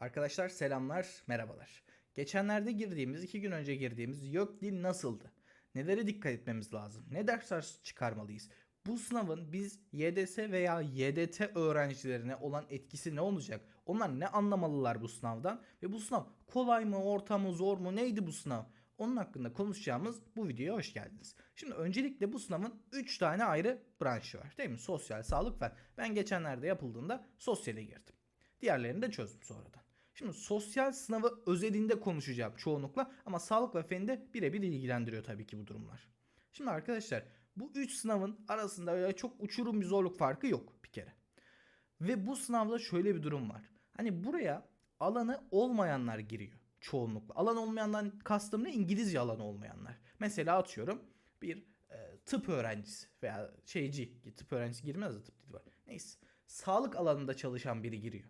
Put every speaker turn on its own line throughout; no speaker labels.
Arkadaşlar selamlar, merhabalar. Geçenlerde girdiğimiz, iki gün önce girdiğimiz YÖK dil nasıldı? Nelere dikkat etmemiz lazım? Ne dersler çıkarmalıyız? Bu sınavın biz YDS veya YDT öğrencilerine olan etkisi ne olacak? Onlar ne anlamalılar bu sınavdan? Ve bu sınav kolay mı, orta mı, zor mu? Neydi bu sınav? Onun hakkında konuşacağımız bu videoya hoş geldiniz. Şimdi öncelikle bu sınavın 3 tane ayrı branşı var değil mi? Sosyal, sağlık, fen. Ben geçenlerde yapıldığında sosyale girdim. Diğerlerini de çözdüm sonradan. Şimdi sosyal sınavı özelinde konuşacağım çoğunlukla ama sağlık ve feni de birebir ilgilendiriyor tabii ki bu durumlar. Şimdi arkadaşlar bu 3 sınavın arasında öyle çok uçurum bir zorluk farkı yok bir kere. Ve bu sınavda şöyle bir durum var. Hani buraya alanı olmayanlar giriyor çoğunlukla. Alan olmayandan kastım ne? İngilizce alanı olmayanlar. Mesela atıyorum bir e, tıp öğrencisi veya şeyci, tıp öğrencisi girmez de tıp dili var. Neyse. Sağlık alanında çalışan biri giriyor.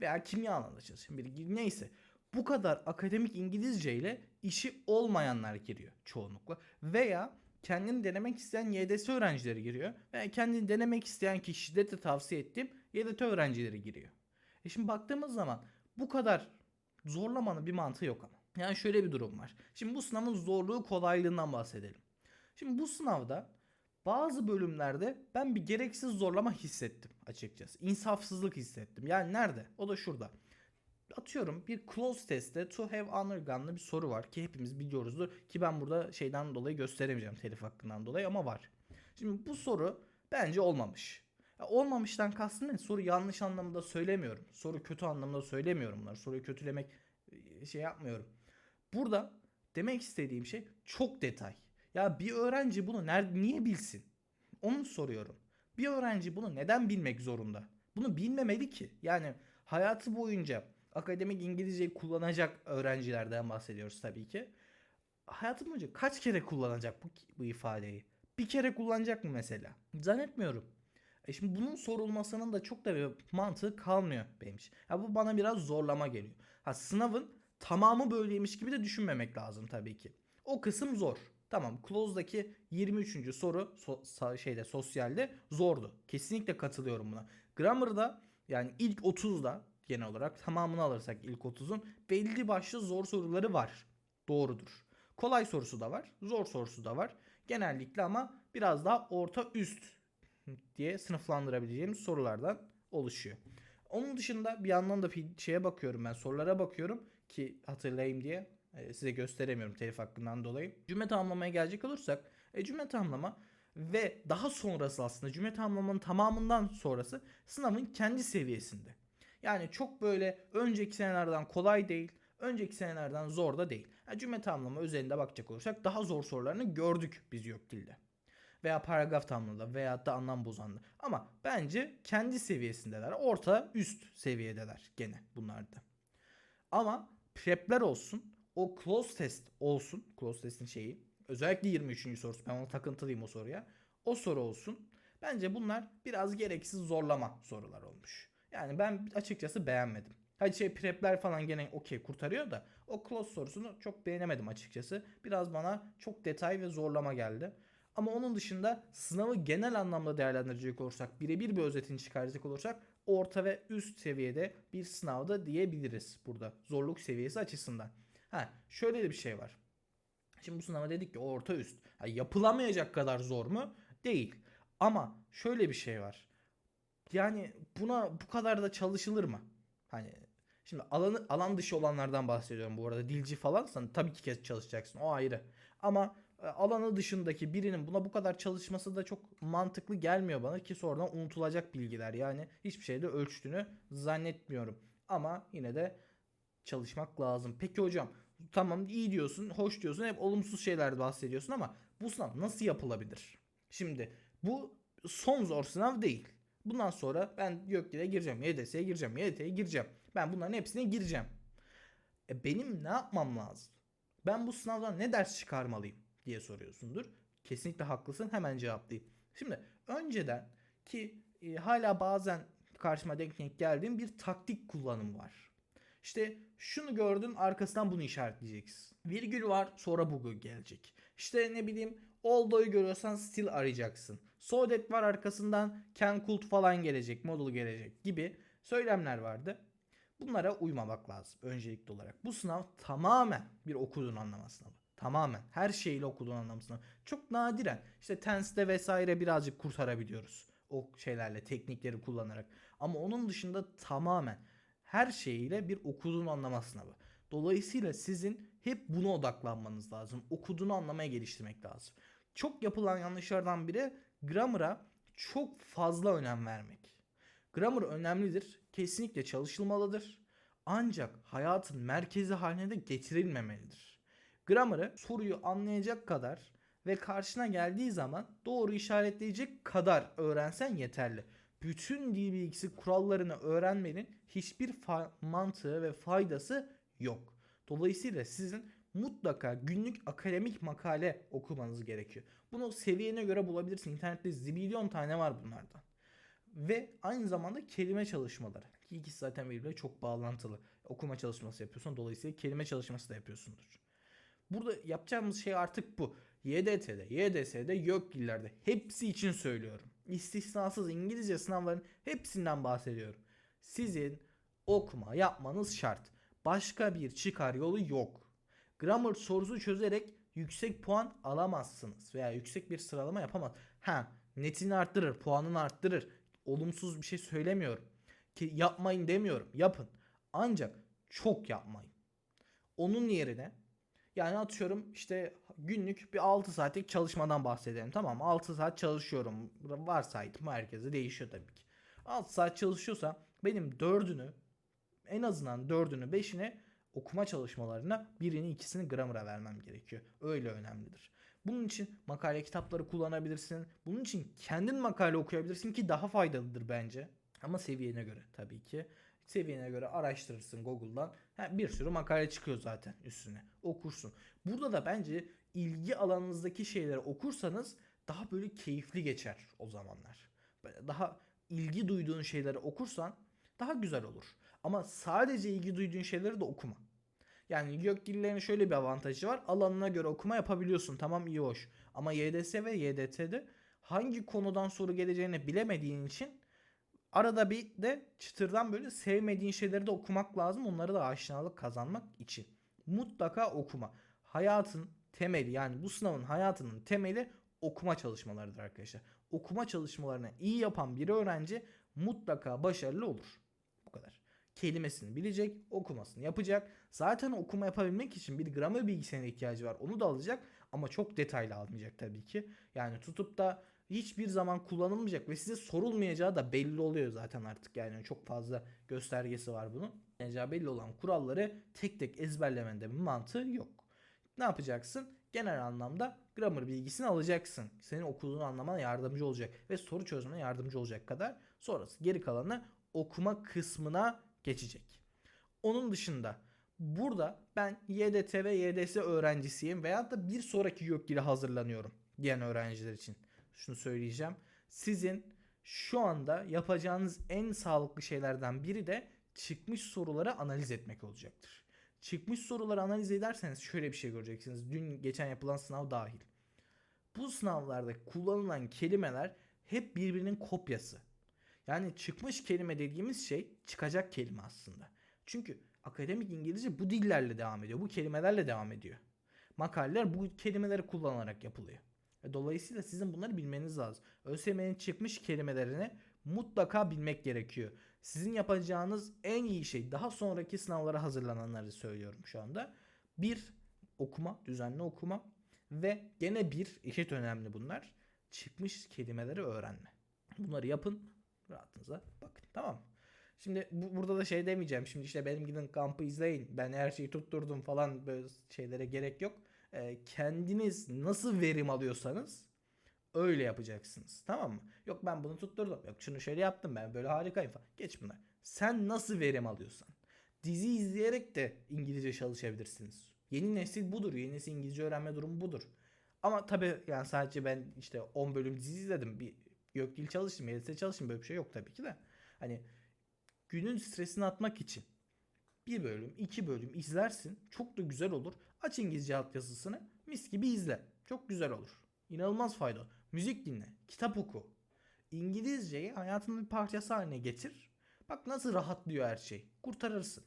Veya kimya alanında çalışan biri. Neyse. Bu kadar akademik İngilizce ile işi olmayanlar giriyor çoğunlukla. Veya kendini denemek isteyen YDS öğrencileri giriyor. Veya kendini denemek isteyen ki şiddetle tavsiye ettiğim YDT öğrencileri giriyor. E şimdi baktığımız zaman bu kadar zorlamanın bir mantığı yok ama. Yani şöyle bir durum var. Şimdi bu sınavın zorluğu kolaylığından bahsedelim. Şimdi bu sınavda bazı bölümlerde ben bir gereksiz zorlama hissettim açıkçası. İnsafsızlık hissettim. Yani nerede? O da şurada. Atıyorum bir close testte to have undergone'lı bir soru var ki hepimiz biliyoruzdur ki ben burada şeyden dolayı gösteremeyeceğim telif hakkından dolayı ama var. Şimdi bu soru bence olmamış. Ya olmamıştan kastım ne? Soru yanlış anlamda söylemiyorum. Soru kötü anlamda söylemiyorum bunları. Soruyu kötülemek e, şey yapmıyorum. Burada demek istediğim şey çok detay. Ya bir öğrenci bunu nerede niye bilsin? Onu soruyorum. Bir öğrenci bunu neden bilmek zorunda? Bunu bilmemeli ki. Yani hayatı boyunca akademik İngilizceyi kullanacak öğrencilerden bahsediyoruz tabii ki. Hayatı boyunca kaç kere kullanacak bu, bu ifadeyi? Bir kere kullanacak mı mesela? Zannetmiyorum. E şimdi bunun sorulmasının da çok da bir mantığı kalmıyor benim için. Ya bu bana biraz zorlama geliyor. Ha sınavın tamamı böyleymiş gibi de düşünmemek lazım tabii ki. O kısım zor. Tamam Close'daki 23. soru so, şeyde sosyalde zordu. Kesinlikle katılıyorum buna. Grammar'da yani ilk 30'da genel olarak tamamını alırsak ilk 30'un belli başlı zor soruları var. Doğrudur. Kolay sorusu da var. Zor sorusu da var. Genellikle ama biraz daha orta üst diye sınıflandırabileceğimiz sorulardan oluşuyor. Onun dışında bir yandan da şeye bakıyorum ben sorulara bakıyorum ki hatırlayayım diye e, size gösteremiyorum telif hakkından dolayı. Cümle tamamlamaya gelecek olursak e, cümle tamamlama ve daha sonrası aslında cümle tamamlamanın tamamından sonrası sınavın kendi seviyesinde. Yani çok böyle önceki senelerden kolay değil, önceki senelerden zor da değil. Yani cümle tamamlama özelinde bakacak olursak daha zor sorularını gördük biz yok dilde veya paragraf tamamladı veya da anlam bozandı. Ama bence kendi seviyesindeler. Orta üst seviyedeler gene bunlarda. Ama prepler olsun. O close test olsun. Close test'in şeyi. Özellikle 23. sorusu. Ben ona takıntılıyım o soruya. O soru olsun. Bence bunlar biraz gereksiz zorlama sorular olmuş. Yani ben açıkçası beğenmedim. Hadi şey prepler falan gene okey kurtarıyor da o close sorusunu çok beğenemedim açıkçası. Biraz bana çok detay ve zorlama geldi. Ama onun dışında sınavı genel anlamda değerlendirecek olursak, birebir bir özetini çıkaracak olursak orta ve üst seviyede bir sınavda diyebiliriz burada zorluk seviyesi açısından. Ha, şöyle de bir şey var. Şimdi bu sınava dedik ki orta üst. Ha, yapılamayacak kadar zor mu? Değil. Ama şöyle bir şey var. Yani buna bu kadar da çalışılır mı? Hani şimdi alanı alan dışı olanlardan bahsediyorum bu arada. Dilci falansan tabii ki kez çalışacaksın. O ayrı. Ama e, alanı dışındaki birinin buna bu kadar çalışması da çok mantıklı gelmiyor bana ki sonradan unutulacak bilgiler. Yani hiçbir şeyde ölçtüğünü zannetmiyorum. Ama yine de çalışmak lazım. Peki hocam tamam iyi diyorsun, hoş diyorsun, hep olumsuz şeyler bahsediyorsun ama bu sınav nasıl yapılabilir? Şimdi bu son zor sınav değil. Bundan sonra ben Gökdil'e gireceğim, YDS'ye gireceğim, YDT'ye gireceğim. Ben bunların hepsine gireceğim. E benim ne yapmam lazım? Ben bu sınavdan ne ders çıkarmalıyım? diye soruyorsundur. Kesinlikle haklısın. Hemen cevaplayayım. Şimdi önceden ki e, hala bazen karşıma denk geldiğim bir taktik kullanım var. İşte şunu gördün arkasından bunu işaretleyeceksin. Virgül var sonra bu gelecek. İşte ne bileyim although görüyorsan still arayacaksın. So that var arkasından can could falan gelecek, model gelecek gibi söylemler vardı. Bunlara uymamak lazım öncelikli olarak. Bu sınav tamamen bir okuduğun anlama sınavı. Tamamen. Her şeyle okuduğun anlama sınavı. Çok nadiren işte tense'de vesaire birazcık kurtarabiliyoruz. O şeylerle teknikleri kullanarak. Ama onun dışında tamamen her şeyiyle bir okuduğun anlama sınavı. Dolayısıyla sizin hep buna odaklanmanız lazım. Okuduğunu anlamaya geliştirmek lazım. Çok yapılan yanlışlardan biri grammar'a çok fazla önem vermek. Grammar önemlidir. Kesinlikle çalışılmalıdır. Ancak hayatın merkezi haline de getirilmemelidir. Grammar'ı soruyu anlayacak kadar ve karşına geldiği zaman doğru işaretleyecek kadar öğrensen yeterli. Bütün dil kurallarını öğrenmenin hiçbir mantığı ve faydası yok. Dolayısıyla sizin mutlaka günlük akademik makale okumanız gerekiyor. Bunu seviyene göre bulabilirsin. İnternette zibilyon tane var bunlardan. Ve aynı zamanda kelime çalışmaları. Ki ikisi zaten birbirine çok bağlantılı. Okuma çalışması yapıyorsun. Dolayısıyla kelime çalışması da yapıyorsundur. Burada yapacağımız şey artık bu. YDT'de, YDS'de, YÖK dillerde hepsi için söylüyorum. İstisnasız İngilizce sınavların hepsinden bahsediyorum. Sizin okuma yapmanız şart. Başka bir çıkar yolu yok. Grammar sorusu çözerek yüksek puan alamazsınız veya yüksek bir sıralama yapamaz. Ha, netini arttırır, puanını arttırır. Olumsuz bir şey söylemiyorum. Ki yapmayın demiyorum. Yapın. Ancak çok yapmayın. Onun yerine yani atıyorum işte günlük bir 6 saatlik çalışmadan bahsedelim tamam mı? 6 saat çalışıyorum. Varsaydım herkese değişiyor tabii ki. 6 saat çalışıyorsa benim 4'ünü en azından 4'ünü 5'ini okuma çalışmalarına birini ikisini grammar'a vermem gerekiyor. Öyle önemlidir. Bunun için makale kitapları kullanabilirsin. Bunun için kendin makale okuyabilirsin ki daha faydalıdır bence. Ama seviyene göre tabii ki. Seviyene göre araştırırsın Google'dan. Bir sürü makale çıkıyor zaten üstüne. Okursun. Burada da bence ilgi alanınızdaki şeyleri okursanız daha böyle keyifli geçer o zamanlar. Böyle daha ilgi duyduğun şeyleri okursan daha güzel olur. Ama sadece ilgi duyduğun şeyleri de okuma. Yani gök dillerinin şöyle bir avantajı var. Alanına göre okuma yapabiliyorsun. Tamam iyi hoş. Ama YDS ve YDT'de hangi konudan soru geleceğini bilemediğin için arada bir de çıtırdan böyle sevmediğin şeyleri de okumak lazım. Onları da aşinalık kazanmak için. Mutlaka okuma. Hayatın temeli yani bu sınavın hayatının temeli okuma çalışmalarıdır arkadaşlar. Okuma çalışmalarını iyi yapan bir öğrenci mutlaka başarılı olur. Bu kadar kelimesini bilecek, okumasını yapacak. Zaten okuma yapabilmek için bir gramer bilgisine ihtiyacı var. Onu da alacak ama çok detaylı almayacak tabii ki. Yani tutup da hiçbir zaman kullanılmayacak ve size sorulmayacağı da belli oluyor zaten artık. Yani çok fazla göstergesi var bunun. Belli olan kuralları tek tek ezberlemende bir mantığı yok. Ne yapacaksın? Genel anlamda grammar bilgisini alacaksın. Senin okuduğunu anlamana yardımcı olacak ve soru çözmene yardımcı olacak kadar sonrası geri kalanı okuma kısmına geçecek. Onun dışında burada ben YDT ve YDS öğrencisiyim veya da bir sonraki YÖKDİL'e hazırlanıyorum diyen öğrenciler için şunu söyleyeceğim. Sizin şu anda yapacağınız en sağlıklı şeylerden biri de çıkmış soruları analiz etmek olacaktır. Çıkmış soruları analiz ederseniz şöyle bir şey göreceksiniz. Dün geçen yapılan sınav dahil. Bu sınavlarda kullanılan kelimeler hep birbirinin kopyası. Yani çıkmış kelime dediğimiz şey çıkacak kelime aslında. Çünkü akademik İngilizce bu dillerle devam ediyor. Bu kelimelerle devam ediyor. Makaleler bu kelimeleri kullanarak yapılıyor. E, Dolayısıyla sizin bunları bilmeniz lazım. ÖSYM'nin çıkmış kelimelerini mutlaka bilmek gerekiyor. Sizin yapacağınız en iyi şey daha sonraki sınavlara hazırlananları söylüyorum şu anda. Bir okuma, düzenli okuma ve gene bir işit önemli bunlar. Çıkmış kelimeleri öğrenme. Bunları yapın rahatınıza bakın tamam mı? Şimdi bu, burada da şey demeyeceğim. Şimdi işte benim gidin kampı izleyin. Ben her şeyi tutturdum falan böyle şeylere gerek yok. Ee, kendiniz nasıl verim alıyorsanız öyle yapacaksınız. Tamam mı? Yok ben bunu tutturdum. Yok şunu şöyle yaptım ben böyle harikayım falan. Geç bunlar. Sen nasıl verim alıyorsan. Dizi izleyerek de İngilizce çalışabilirsiniz. Yeni nesil budur. Yeni nesil İngilizce öğrenme durumu budur. Ama tabii yani sadece ben işte 10 bölüm dizi izledim. Bir yok dil çalıştım, YDS çalıştım böyle bir şey yok tabii ki de. Hani günün stresini atmak için bir bölüm, iki bölüm izlersin. Çok da güzel olur. Aç İngilizce altyazısını mis gibi izle. Çok güzel olur. İnanılmaz fayda. Müzik dinle, kitap oku. İngilizceyi hayatının bir parçası haline getir. Bak nasıl rahatlıyor her şey. Kurtarırsın.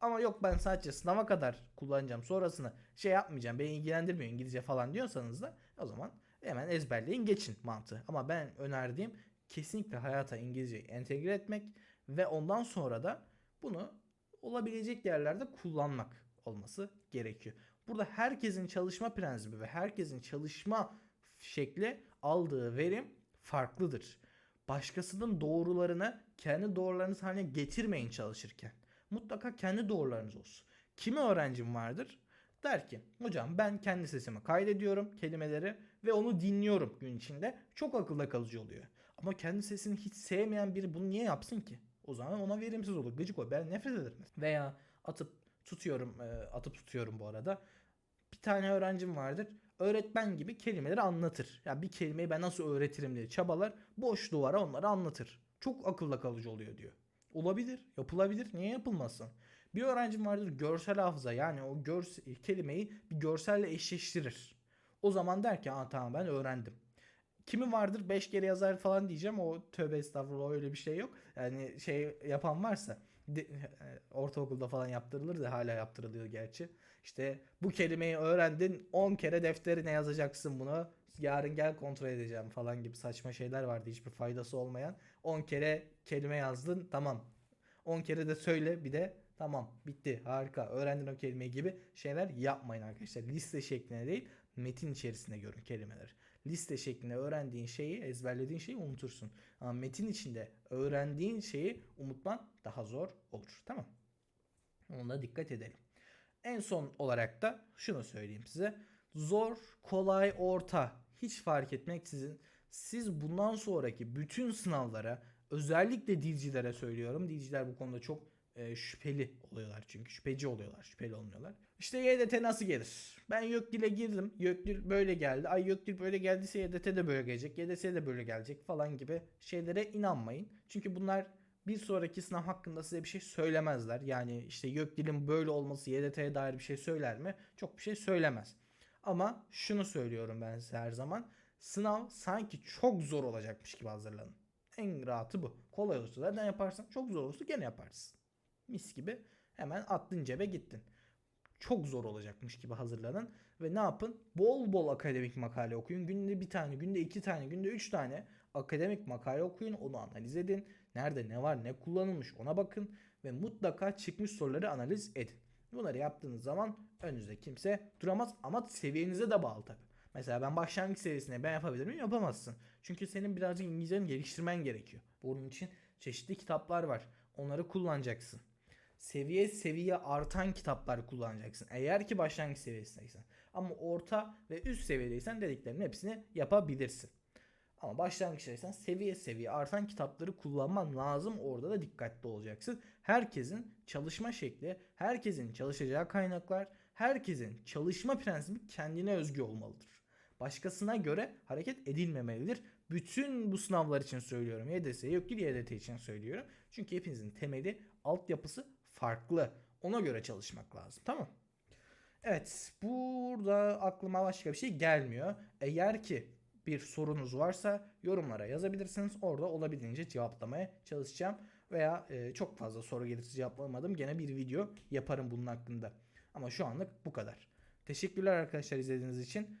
Ama yok ben sadece sınava kadar kullanacağım. Sonrasını şey yapmayacağım. Beni ilgilendirmiyor İngilizce falan diyorsanız da o zaman hemen ezberleyin geçin mantığı. Ama ben önerdiğim kesinlikle hayata İngilizceyi entegre etmek ve ondan sonra da bunu olabilecek yerlerde kullanmak olması gerekiyor. Burada herkesin çalışma prensibi ve herkesin çalışma şekli aldığı verim farklıdır. Başkasının doğrularını kendi doğrularınız haline getirmeyin çalışırken. Mutlaka kendi doğrularınız olsun. Kimi öğrencim vardır? Der ki hocam ben kendi sesimi kaydediyorum kelimeleri ve onu dinliyorum gün içinde. Çok akılda kalıcı oluyor. Ama kendi sesini hiç sevmeyen biri bunu niye yapsın ki? O zaman ona verimsiz olur. Gıcık o. Ben nefret ederim. Veya atıp tutuyorum, atıp tutuyorum bu arada. Bir tane öğrencim vardır. Öğretmen gibi kelimeleri anlatır. Ya bir kelimeyi ben nasıl öğretirim diye çabalar. Boş duvara onları anlatır. Çok akılda kalıcı oluyor diyor. Olabilir, yapılabilir. Niye yapılmasın? Bir öğrencim vardır görsel hafıza yani o görse, kelimeyi bir görselle eşleştirir. O zaman der ki Aa, tamam ben öğrendim. Kimi vardır 5 kere yazar falan diyeceğim o tövbe estağfurullah öyle bir şey yok. Yani şey yapan varsa de, e, ortaokulda falan yaptırılır da hala yaptırılıyor gerçi. İşte bu kelimeyi öğrendin 10 kere defterine yazacaksın bunu. Yarın gel kontrol edeceğim falan gibi saçma şeyler vardı hiçbir faydası olmayan. 10 kere kelime yazdın tamam. 10 kere de söyle bir de tamam bitti harika öğrendin o kelimeyi gibi şeyler yapmayın arkadaşlar. Liste şeklinde değil metin içerisinde görün kelimeleri. Liste şeklinde öğrendiğin şeyi ezberlediğin şeyi unutursun. Ama metin içinde öğrendiğin şeyi unutman daha zor olur. Tamam. Ona dikkat edelim. En son olarak da şunu söyleyeyim size. Zor, kolay, orta hiç fark etmeksizin siz bundan sonraki bütün sınavlara özellikle dilcilere söylüyorum. Dilciler bu konuda çok e, şüpheli oluyorlar çünkü şüpheci oluyorlar şüpheli olmuyorlar. İşte YDT nasıl gelir? Ben YÖKDİL'e girdim. YÖKDİL böyle geldi. Ay YÖKDİL böyle geldiyse YDT de böyle gelecek. YDS de böyle gelecek falan gibi şeylere inanmayın. Çünkü bunlar bir sonraki sınav hakkında size bir şey söylemezler. Yani işte YÖKDİL'in böyle olması YDT'ye dair bir şey söyler mi? Çok bir şey söylemez. Ama şunu söylüyorum ben size her zaman. Sınav sanki çok zor olacakmış gibi hazırlanın. En rahatı bu. Kolay olursa zaten yaparsın. Çok zor olursa gene yaparsın. Mis gibi hemen attın cebe gittin. Çok zor olacakmış gibi hazırlanın. Ve ne yapın? Bol bol akademik makale okuyun. Günde bir tane, günde iki tane, günde üç tane akademik makale okuyun. Onu analiz edin. Nerede ne var ne kullanılmış ona bakın. Ve mutlaka çıkmış soruları analiz edin. Bunları yaptığınız zaman önünüzde kimse duramaz ama seviyenize de bağlı tabi. Mesela ben başlangıç seviyesine ben yapabilir miyim? Yapamazsın. Çünkü senin birazcık İngilizceni geliştirmen gerekiyor. Bunun için çeşitli kitaplar var. Onları kullanacaksın. Seviye seviye artan kitaplar kullanacaksın. Eğer ki başlangıç seviyesindeysen. Ama orta ve üst seviyedeysen dediklerinin hepsini yapabilirsin. Ama başlangıçtaysan seviye seviye artan kitapları kullanman lazım. Orada da dikkatli olacaksın. Herkesin çalışma şekli, herkesin çalışacağı kaynaklar, herkesin çalışma prensibi kendine özgü olmalıdır. Başkasına göre hareket edilmemelidir. Bütün bu sınavlar için söylüyorum. YDS, YÖKDİL, YDT için söylüyorum. Çünkü hepinizin temeli, altyapısı farklı. Ona göre çalışmak lazım. Tamam Evet burada aklıma başka bir şey gelmiyor. Eğer ki bir sorunuz varsa yorumlara yazabilirsiniz. Orada olabildiğince cevaplamaya çalışacağım. Veya e, çok fazla soru gelirse cevaplamadım. Gene bir video yaparım bunun hakkında. Ama şu anlık bu kadar. Teşekkürler arkadaşlar izlediğiniz için.